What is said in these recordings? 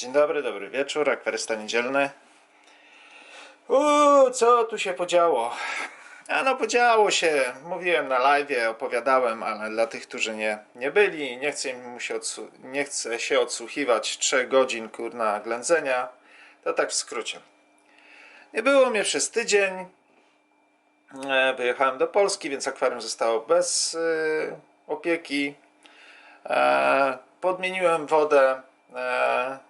Dzień dobry, dobry wieczór, akwarysta niedzielny. Uuu, co tu się podziało? A no podziało się, mówiłem na live, opowiadałem, ale dla tych, którzy nie, nie byli, nie chcę, im się nie chcę się odsłuchiwać 3 godzin kurna ględzenia, to tak w skrócie. Nie było mnie przez tydzień, E, Wyjechałem do Polski, więc akwarium zostało bez y, opieki. E, podmieniłem wodę e,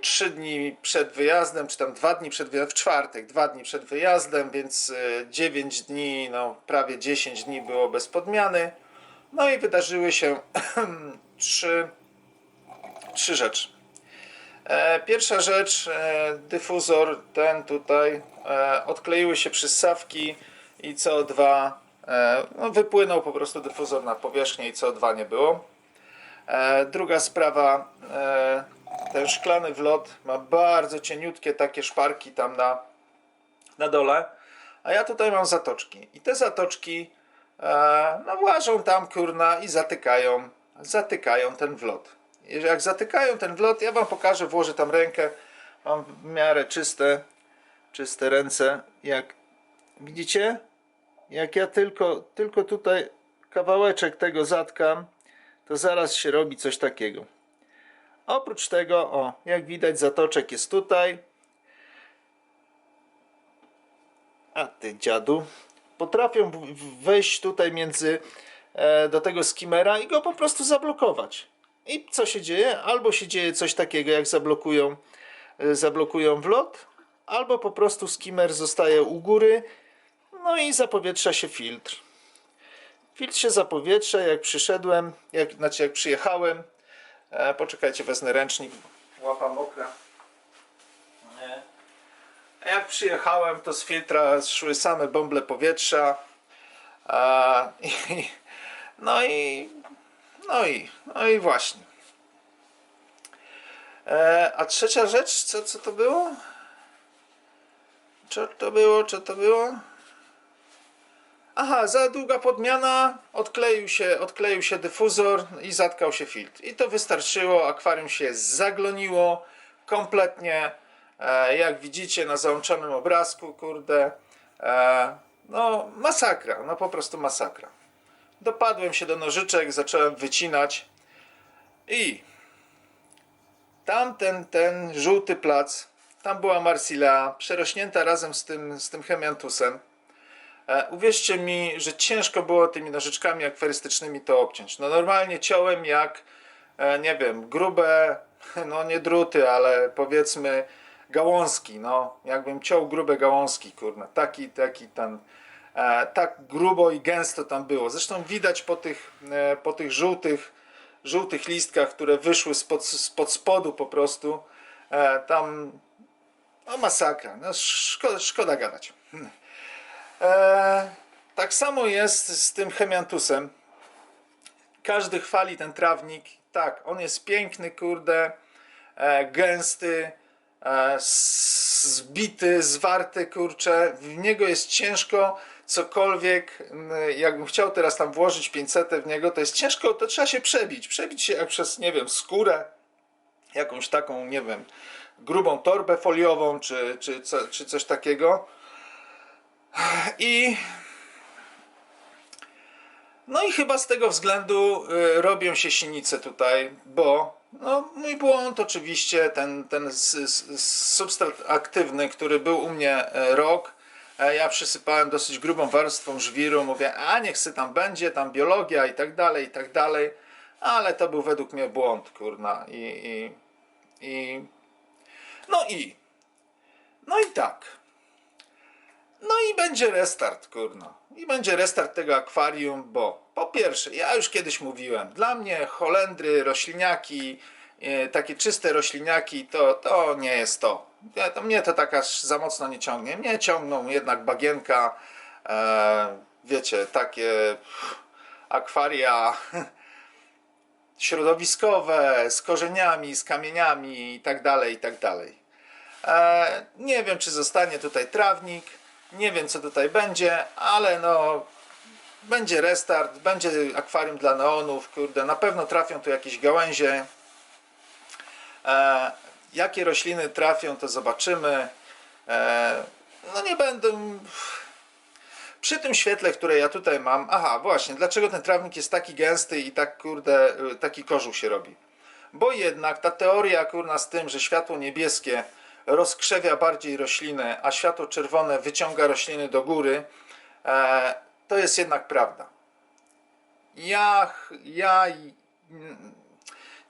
trzy dni przed wyjazdem, czy tam dwa dni przed wyjazdem, w czwartek, dwa dni przed wyjazdem, więc y, 9 dni, no prawie 10 dni było bez podmiany. No i wydarzyły się trzy, trzy rzeczy. E, Pierwsza rzecz, e, dyfuzor ten tutaj, e, odkleiły się przystawki i CO2, e, no, wypłynął po prostu dyfuzor na powierzchnię i CO2 nie było. E, Druga sprawa, e, ten szklany wlot ma bardzo cieniutkie takie szparki tam na, na dole, a ja tutaj mam zatoczki. I te zatoczki e, no włażą tam kurna i zatykają, zatykają ten wlot. Jeżeli- Jak zatykają ten wlot, ja wam pokażę, włożę tam rękę, mam w miarę czyste, czyste ręce, jak widzicie, jak ja tylko, tylko tutaj kawałeczek tego zatkam, to zaraz się robi coś takiego. Oprócz tego, o, jak widać, zatoczek jest tutaj. A ty dziadu. Potrafią wejść tutaj między e, do tego skimera i go po prostu zablokować. I co się dzieje? Albo się dzieje coś takiego, jak zablokują, e, zablokują wlot, albo po prostu skimmer zostaje u góry, no i zapowietrza się filtr. Filtr się zapowietrza, jak przyszedłem, jak, znaczy jak przyjechałem. E, poczekajcie, wezmę ręcznik, łapa mokra. Nie. A jak przyjechałem, to z filtra szły same bąble powietrza. I, no i no i no i właśnie. E, a trzecia rzecz, co, co to było? Co to było? Co to było? Aha, za długa podmiana, odkleił się, odkleił się dyfuzor i zatkał się filtr. I to wystarczyło, akwarium się zagloniło kompletnie. E, jak widzicie na załączonym obrazku, kurde, e, no masakra, no po prostu masakra. Dopadłem się do nożyczek, zacząłem wycinać i tamten, ten żółty plac, tam była Marsilea, przerośnięta razem z tym, z tym chemiantusem. E, uwierzcie mi, że ciężko było tymi nożyczkami akwarystycznymi to obciąć. No normalnie ciąłem jak, e, nie wiem, grube, no nie druty, ale powiedzmy gałązki, no jakbym ciął grube gałązki, kurna, taki, taki ten, e, tak grubo i gęsto tam było. Zresztą widać po tych, po tych żółtych, żółtych listkach, które wyszły spod, spod spodu po prostu, tam, no masakra, no szkoda, szkoda gadać. E, tak samo jest z tym chemiantusem. Każdy chwali ten trawnik. Tak, on jest piękny, kurde, e, gęsty, e, zbity, zwarty, kurcze. W niego jest ciężko cokolwiek. Jakbym chciał teraz tam włożyć 500 w niego, to jest ciężko, to trzeba się przebić. Przebić się jak przez, nie wiem, skórę, jakąś taką, nie wiem, grubą torbę foliową, czy, czy, czy coś takiego. I no i chyba z tego względu y, robią się sinice tutaj, bo no, mój błąd oczywiście, ten, ten substrat aktywny, który był u mnie e, rok, e, ja przysypałem dosyć grubą warstwą żwiru, mówię, a niech se tam będzie, tam biologia i tak dalej, i tak dalej, ale to był według mnie błąd, kurna, i, i, i no i no i tak. No i będzie restart, kurno. I będzie restart tego akwarium, bo po pierwsze, ja już kiedyś mówiłem, dla mnie Holendry, rośliniaki, e, takie czyste rośliniaki, to, to nie jest to. Ja, to. Mnie to tak aż za mocno nie ciągnie. Mnie ciągną jednak bagienka, e, wiecie, takie akwaria środowiskowe, z korzeniami, z kamieniami i tak dalej, i tak dalej. E, nie wiem, czy zostanie tutaj trawnik. Nie wiem, co tutaj będzie, ale no. Będzie restart, będzie akwarium dla neonów. Kurde, na pewno trafią tu jakieś gałęzie. E, jakie rośliny trafią, to zobaczymy. E, no nie będę. Przy tym świetle, które ja tutaj mam. Aha, właśnie, dlaczego ten trawnik jest taki gęsty i tak kurde, y, taki kożuch się robi? Bo jednak ta teoria kurna z tym, że światło niebieskie rozkrzewia bardziej rośliny, a światło czerwone wyciąga rośliny do góry, e, to jest jednak prawda. Ja, ja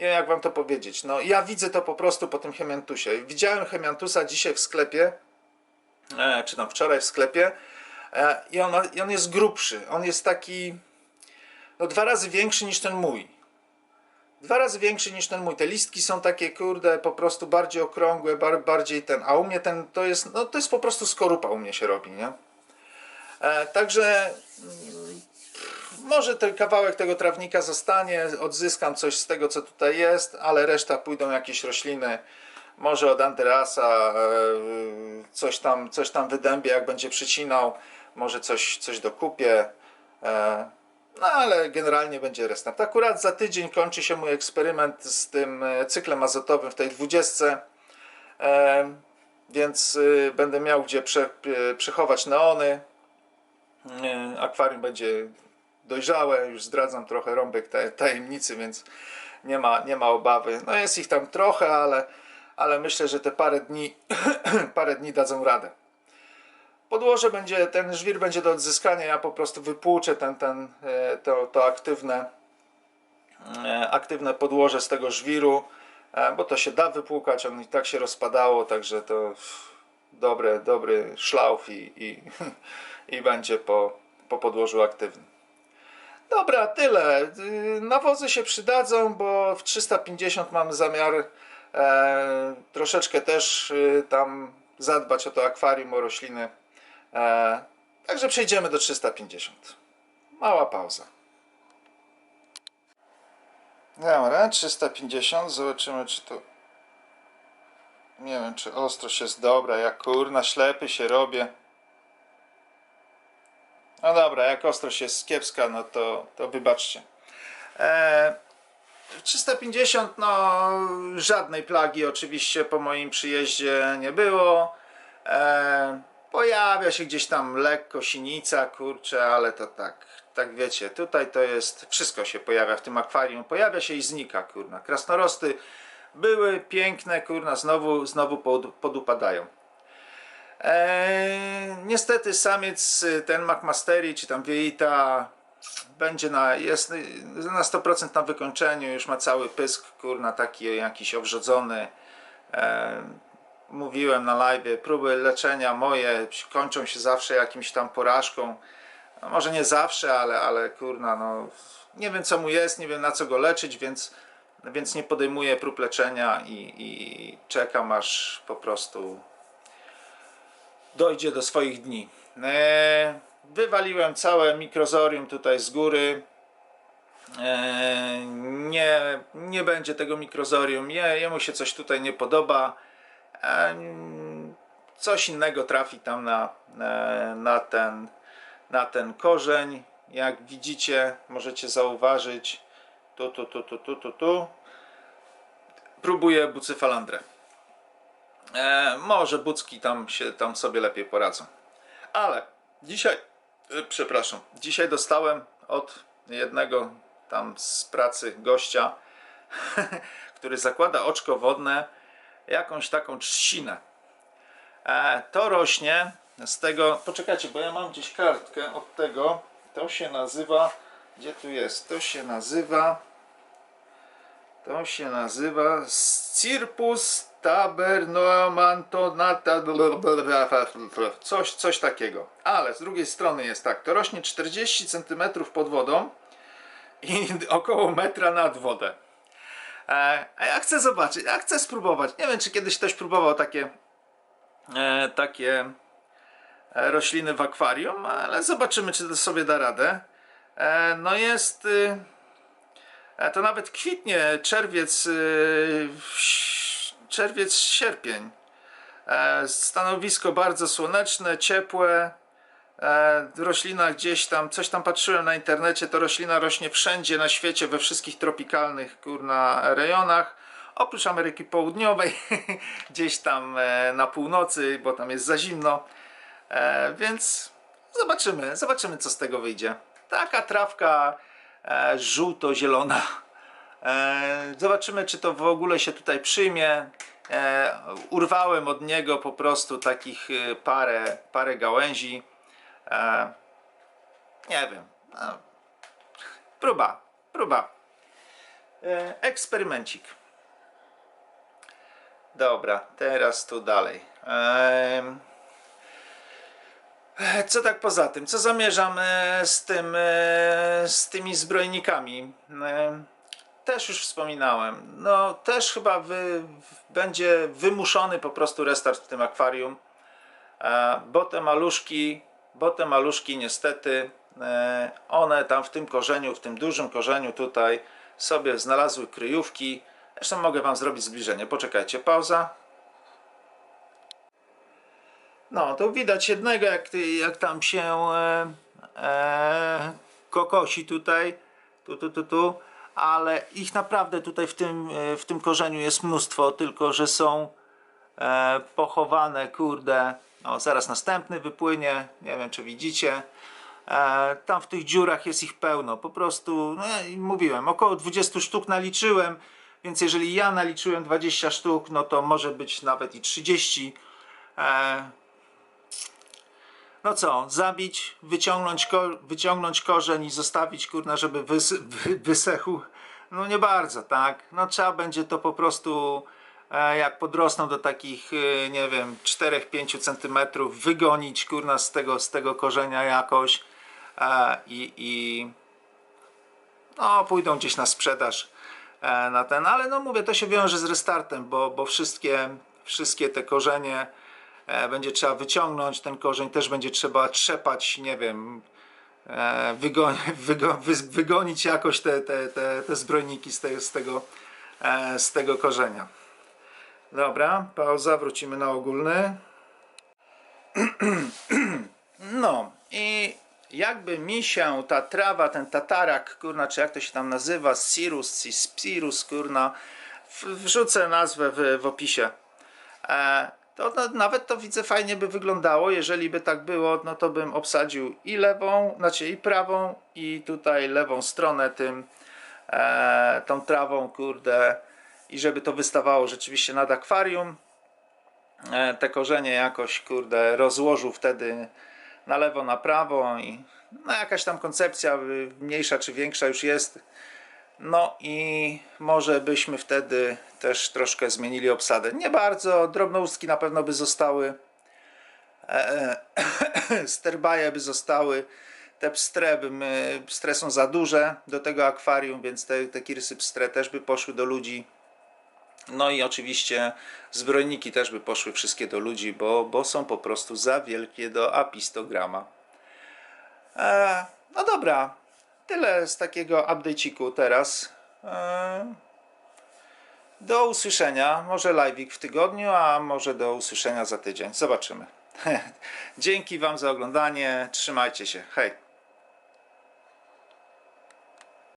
nie wiem jak wam to powiedzieć. No, ja widzę to po prostu po tym chemiantusie. Widziałem chemiantusa dzisiaj w sklepie, e, czy tam wczoraj w sklepie, e, i, on, i on jest grubszy. On jest taki no, dwa razy większy niż ten mój. Dwa razy większy niż ten mój. Te listki są takie, kurde, po prostu bardziej okrągłe, bar, bardziej ten. A u mnie ten to jest, no to jest po prostu skorupa u mnie się robi, nie? E, także może ten kawałek tego trawnika zostanie, odzyskam coś z tego, co tutaj jest, ale reszta pójdą jakieś rośliny, może od Anderasa, e, coś tam, coś tam wydębię, jak będzie przycinał, może coś, coś dokupię, e, no ale generalnie będzie restart. Akurat za tydzień kończy się mój eksperyment z tym e, cyklem azotowym w tej 20, e, więc y, będę miał gdzie e, przechować neony, E, akwarium będzie dojrzałe, już zdradzam trochę rąbek taj- tajemnicy, więc nie ma, nie ma obawy. No jest ich tam trochę, ale, ale myślę, że te parę dni, parę dni dadzą radę. Podłoże będzie, ten żwir będzie do odzyskania, ja po prostu wypłuczę ten, ten, e, to, to aktywne, e, aktywne podłoże z tego żwiru, e, bo to się da wypłukać, on i tak się rozpadało, także to dobry, dobry szlauf i, i, i będzie po, po podłożu aktywnym. Dobra, tyle. Y, Nawozy się przydadzą, bo w 350 mam zamiar e, troszeczkę też y, tam zadbać o to akwarium, o rośliny. E, także przejdziemy do 350. Mała pauza. Dobra, 350. Zobaczymy, czy to. Nie wiem, czy ostrość jest dobra. Jak kurna ślepy się robię. No dobra, jak ostrość jest kiepska, no to, to wybaczcie. E, 350, no żadnej plagi oczywiście po moim przyjeździe nie było. E, pojawia się gdzieś tam lekko sinica, kurczę, ale to tak, tak wiecie, tutaj to jest, wszystko się pojawia w tym akwarium, pojawia się i znika, kurna. Krasnorosty były piękne, kurna, znowu, znowu pod, podupadają. Eee, niestety samiec ten McMastery czy tam Vieita będzie na, jest na 100% na wykończeniu, już ma cały pysk, kurna, taki jakiś owrzodzony. Eee, mówiłem na live, próby leczenia moje kończą się zawsze jakimś tam porażką. No, może nie zawsze, ale, ale kurna, no nie wiem co mu jest, nie wiem na co go leczyć, więc, więc nie podejmuję prób leczenia i, i czekam aż po prostu dojdzie do swoich dni. E, wywaliłem całe mikrozorium tutaj z góry. E, nie, nie będzie tego mikrozorium. Je, jemu się coś tutaj nie podoba. E, coś innego trafi tam na, na, na, ten, na ten korzeń. Jak widzicie, możecie zauważyć. Tu, tu, tu, tu, tu, tu, tu. Próbuję bucyfalandrę. E, może bucki tam się tam sobie lepiej poradzą. Ale dzisiaj, e, przepraszam, dzisiaj dostałem od jednego tam z pracy gościa, który zakłada oczko wodne, jakąś taką trzcinę. E, to rośnie z tego, poczekajcie, bo ja mam gdzieś kartkę od tego, to się nazywa, gdzie tu jest, to się nazywa, to się nazywa Cirpus tabernoamantonata coś, coś takiego. Ale z drugiej strony jest tak, to rośnie 40 cm pod wodą i około metra nad wodę. E, a ja chcę zobaczyć, ja chcę spróbować. Nie wiem, czy kiedyś ktoś próbował takie e, takie e, rośliny w akwarium, ale zobaczymy, czy to sobie da radę. No jest... Y, to nawet kwitnie, czerwiec, yy, czerwiec, sierpień. Stanowisko bardzo słoneczne, ciepłe. E, Roślina gdzieś tam, coś tam patrzyłem na internecie, to roślina rośnie wszędzie na świecie, we wszystkich tropikalnych kurna rejonach. Oprócz Ameryki Południowej, gdzieś tam e, na północy, bo tam jest za zimno. E, więc zobaczymy, zobaczymy co z tego wyjdzie. Taka trawka żółto-zielona. Zobaczymy, czy to w ogóle się tutaj przyjmie. Urwałem od niego po prostu takich parę, parę gałęzi. E, nie wiem. No, próba, próba. E, eksperymencik. Dobra, teraz tu dalej. E, Co tak poza tym? Co zamierzam e, z tym, e, z tymi zbrojnikami? E, Też już wspominałem. No, też chyba wy, będzie wymuszony po prostu restart w tym akwarium, E, bo te maluszki, bo te maluszki niestety, e, one tam w tym korzeniu, w tym dużym korzeniu tutaj sobie znalazły kryjówki. Zresztą mogę Wam zrobić zbliżenie. Poczekajcie, pauza. No, to widać jednego, jak, jak tam się e, e, kokosi tutaj, tu, tu, tu, tu, ale ich naprawdę tutaj w tym, e, w tym korzeniu jest mnóstwo, tylko że są e, pochowane, kurde. O, zaraz następny wypłynie, nie wiem czy widzicie. E, tam w tych dziurach jest ich pełno, po prostu, no mówiłem, około 20 sztuk naliczyłem, więc jeżeli ja naliczyłem 20 sztuk, no to może być nawet i 30. E, no co, zabić, wyciągnąć, ko wyciągnąć korzeń i zostawić, kurna, żeby wys wy wysechł? No nie bardzo, tak? No trzeba będzie to po prostu, jak podrosną do takich, e, nie wiem, 4-5 centymetrów, wygonić, kurna, z tego, z tego korzenia jakoś e, i, i no, pójdą gdzieś na sprzedaż e, na ten, ale no mówię, to się wiąże z restartem, bo, bo wszystkie, wszystkie te korzenie e, będzie trzeba wyciągnąć, ten korzeń też będzie trzeba trzepać, nie wiem, e, wygo, wygo, wy, wygonić jakoś te, te, te, te zbrojniki z, te, z, tego, z tego korzenia. Dobra, pauza, wrócimy na ogólny. No i jakby mi się ta trawa, ten tatarak, kurna, czy jak to się tam nazywa, Cirrus, Spirus, kurna, wrzucę nazwę w, w opisie. E, to no, nawet to widzę fajnie by wyglądało, jeżeli by tak było, no to bym obsadził i lewą, znaczy i prawą i tutaj lewą stronę tym, e, tą trawą, kurde, i żeby to wystawało rzeczywiście nad akwarium e, te korzenie jakoś, kurde, rozłożył wtedy na lewo, na prawo i no jakaś tam koncepcja mniejsza czy większa już jest. No i może byśmy wtedy też troszkę zmienili obsadę. Nie bardzo, drobnoustki na pewno by zostały, e, sterbaje by zostały, te pstre, bym, y, pstre są za duże do tego akwarium, więc te, te kirsy pstre też by poszły do ludzi. No i oczywiście zbrojniki też by poszły wszystkie do ludzi, bo, bo są po prostu za wielkie do apistograma. E, no dobra, tyle z takiego update'iku teraz. E, do usłyszenia, może live'ik w tygodniu, a może do usłyszenia za tydzień. Zobaczymy. Dzięki Wam za oglądanie, trzymajcie się, hej!